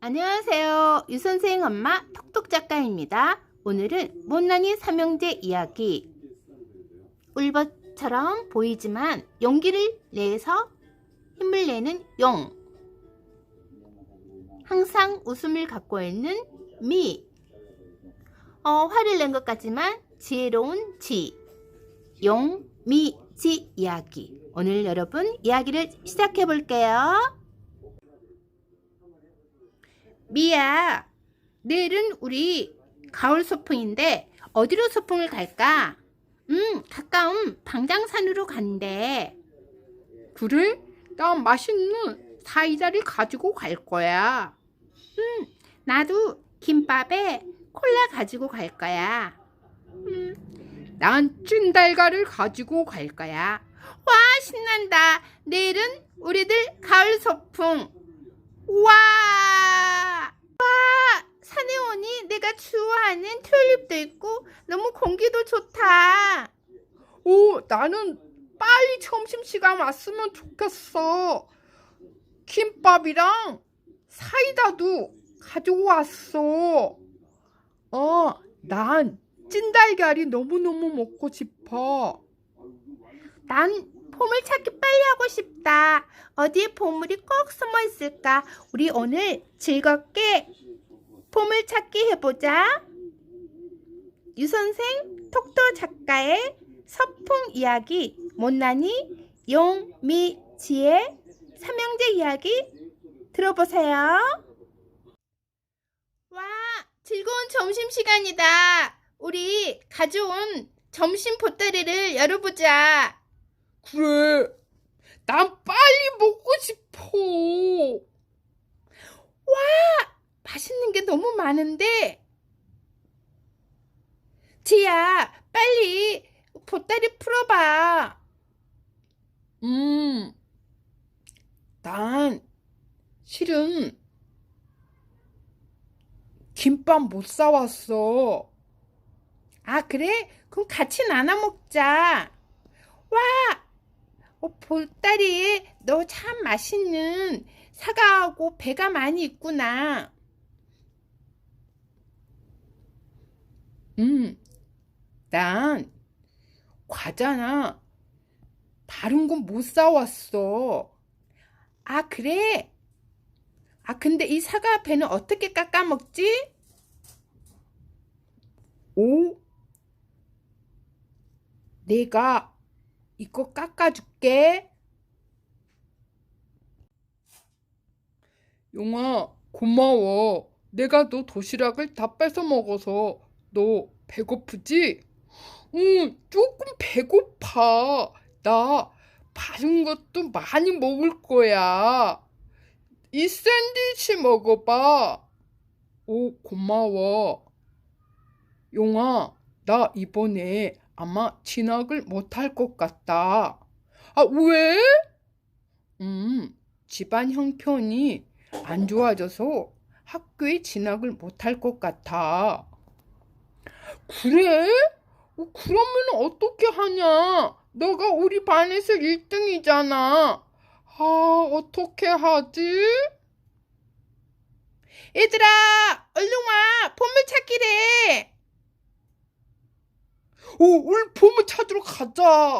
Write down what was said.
안녕하세요. 유선생 엄마 톡톡 작가입니다. 오늘은 못난이 삼형제 이야기. 울벗처럼 보이지만 용기를 내서 힘을 내는 용. 항상 웃음을 갖고 있는 미. 어, 화를 낸 것 같지만 지혜로운 지. 용, 미, 지 이야기. 오늘 여러분 이야기를 시작해 볼게요. 미야, 내일은 우리 가을 소풍인데 어디로 소풍을 갈까? 음, 가까운 방장산으로 간대. 그래? 나 맛있는 사이다를 가지고 갈 거야. 음, 나도 김밥에 콜라 가지고 갈 거야. 음, 난 찐달걀을 가지고 갈 거야. 와, 신난다. 내일은 우리들 가을 소풍. 와! 와! 산에 오니 내가 좋아하는 튤립도 있고 너무 공기도 좋다. 오, 나는 빨리 점심시간 왔으면 좋겠어. 김밥이랑 사이다도 가지고 왔어. 어, 난 찐달걀이 너무너무 먹고 싶어. 난 보물 찾기 빨리 하고 싶다. 어디에 보물이 꼭 숨어 있을까? 우리 오늘 즐겁게 보물 찾기 해보자. 유선생 톡토 작가의 서풍 이야기 못난이 용미지의 삼형제 이야기 들어보세요. 와, 즐거운 점심시간이다. 우리 가져온 점심 보따리를 열어보자. 그래, 난 빨리 먹고 싶어. 맛있는 게 너무 많은데. 지야, 빨리 보따리 풀어봐. 음, 난 실은 김밥 못 사왔어. 아, 그래? 그럼 같이 나눠 먹자. 와, 어, 보따리에 너 참 맛있는 사과하고 배가 많이 있구나. 음, 난 과자나 다른 건 못 사왔어. 아, 그래? 아, 근데 이 사과 배는 어떻게 깎아 먹지? 오, 내가 이거 깎아줄게. 용아, 고마워. 내가 너 도시락을 다 뺏어 먹어서 너 배고프지? 응, 조금 배고파. 나 다른 것도 많이 먹을 거야. 이 샌드위치 먹어봐. 오, 고마워. 용아, 나 이번에 아마 진학을 못할 것 같다. 아, 왜? 음, 집안 형편이 안 좋아져서 학교에 진학을 못할 것 같아. 그래? 어, 그러면 어떻게 하냐? 너가 우리 반에서 1등이잖아. 아, 어떻게 하지? 얘들아, 얼른 와. 보물 찾기래. 오, 우리 보물 찾으러 가자.